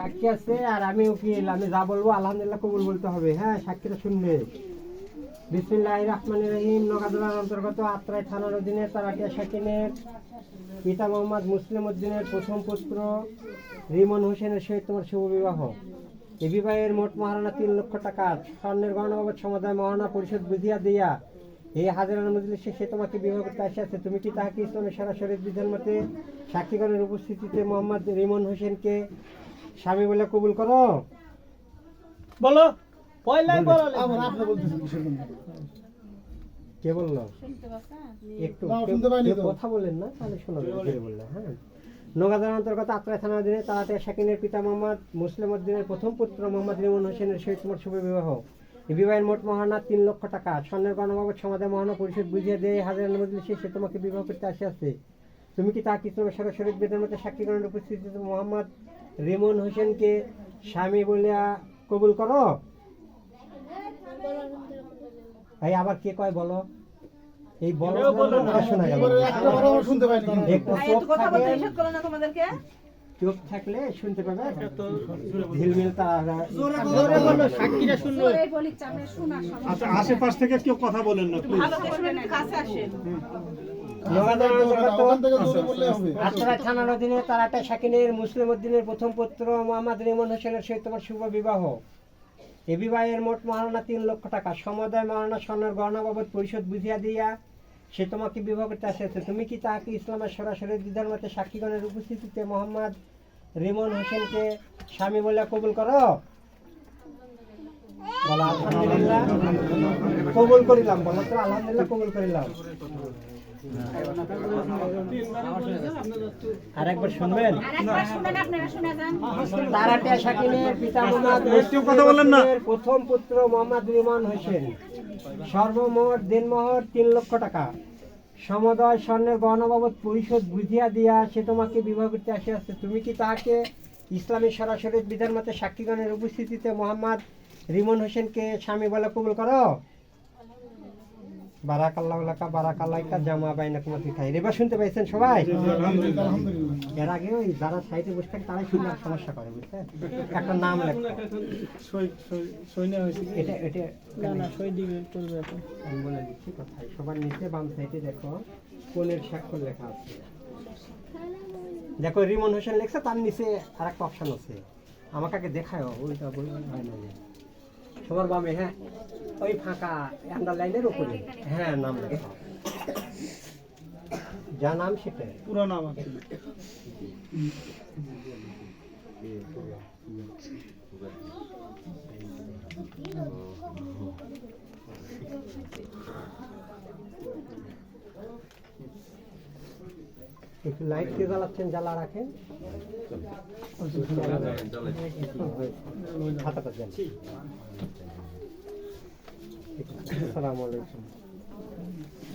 সাক্ষী আছে আর আমি উকিল আমি যা বলব আলহামদুলিল্লাহ কবুল বলতে হবে। হ্যাঁ সাক্ষীটা শুনবে বিসমিল্লাহ রহমান রহিম। নগাদুলার অন্তর্গত আত্রাই থানার অধীনে তারাটিয়া শাকিনের পিতা মোহাম্মদ মুসলিম উদ্দিনের প্রথম পুত্র রিমন হোসেনের সহিত তোমার শুভ বিবাহ। এই বিবাহের মোট মহারণা তিন লক্ষ টাকা। স্বর্ণের গহনা বাবদ সমুদায় মহারণা পরিশোধ বুঝিয়া দিয়া এই হাজারার মজলিসে সে তোমাকে বিবাহ করতে আসিয়াছে। তুমি কি তাহাকে ইসলামের সরাসরি বিধান মতে সাক্ষীগণের উপস্থিতিতে মোহাম্মদ রিমন হোসেনকে স্বামী বলে কবুল করো? বলো পয়লাই বলো। আবার আপনি বলতেছেন কিসের জন্য? কে বলল? একটু তো। কথা বললেন না তাহলে শোনা যাবে হ্যাঁ। নগাদার অন্তর্গত আত্রাই থানা অধীনে তারাতে শাকিনের পিতা মোহাম্মদ মুসলিম উদ্দিনের প্রথম পুত্র মোহাম্মদ রিমন হোসেনের সহিত তোমার শুভ বিবাহ। এই বিবাহের মোট মহানা তিন লক্ষ টাকা। স্বর্ণের গণবাবদ সমাধান মহানা পরিষদ বুঝিয়ে দিয়ে হাজার মজলিসে সে তোমাকে বিবাহ করতে আসিয়াছে। তুমি কি তাকে ইসলামের সরাসরি বেদের মধ্যে সাক্ষীকরণের উপস্থিতিতে মোহাম্মদ রিমন হোসেনকে স্বামী বলিয়া কবুল করো? এই আবার কে কয় বলো? এই বলো বলো। শোনা গেল। একটা চোখ থাকলে চোখ শুনতে পাবে? ঝিলমিল বলো বলি। আচ্ছা আশেপাশ থেকে কেউ কথা বলেন না কাছে আসেন। নগাদার অন্তর্গত ওখান থেকে জোরে বললে হবে। আত্রা থানার অধীনে তারাটা শাকিনের মুসলিম উদ্দিনের প্রথম পুত্র মোহাম্মদ রিমন হোসেনের সহিত তোমার শুভ বিবাহ। এ বিবাহের মোট মহারণা তিন লক্ষ টাকা। সমুদায় মহারণা স্বর্ণের গহনা বাবদ পরিশোধ বুঝিয়া দিয়া সে তোমাকে বিবাহ করতে আসিয়াছে। তুমি কি তাহাকে ইসলামের সরাসরি দিদার মতে সাক্ষীগণের উপস্থিতিতে মোহাম্মদ রিমন হোসেনকে স্বামী বলে কবুল করো? কবুল করিলাম বলো তো আলহামদুলিল্লাহ কবুল করিলাম। আর শুনবেন? আরেকবার শুনেন আপনারা শুনে যান। তারাটিয়া শাকিনের পিতা কথা বলেন না। প্রথম পুত্র মোহাম্মদ রিমান হোসেন। সর্বমোট দিনমোহর তিন লক্ষ টাকা। সমদয় স্বর্ণের গহনা বাবদ পরিশোধ বুঝিয়া দিয়া সে তোমাকে বিবাহ করতে আসিয়াছে। তুমি কি তাহাকে ইসলামী সরাসরি বিধান মতে সাক্ষীগণের উপস্থিতিতে মোহাম্মদ রিমন হোসেনকে স্বামী বলে কবুল করো? বারাকাল্লাইকা জামা বাইনা কুমা এবার শুনতে পাইছেন সবাই? আলহামদুলিল্লাহ। আলহামদুলিল্লাহ এর আগে ওই যারা সাইডে বসে থাকে তারাই শুনলে সমস্যা করে বুঝছেন একটা নাম লেখো। সই সই সই নেওয়া হয়েছে এটা এটা না না সই দিবে করবে এখন। আমি বলে দিচ্ছি কোথায় সবার নিচে বাম সাইডে দেখো কোনের স্বাক্ষর লেখা আছে। দেখো রিমন হোসেন লেখছে তার নিচে আর একটা অপশন আছে। আমাকে দেখায় ওইটা হয় না। সবার বামে হ্যাঁ ওই ফাঁকা আন্ডার লাইনের উপরে হ্যাঁ নাম লেখা যা নাম সেটাই পুরো নাম আছে একটু লাইট দিয়ে জ্বালাচ্ছেন জ্বালা রাখেন। খাতাটা দেন। আলাইকুম।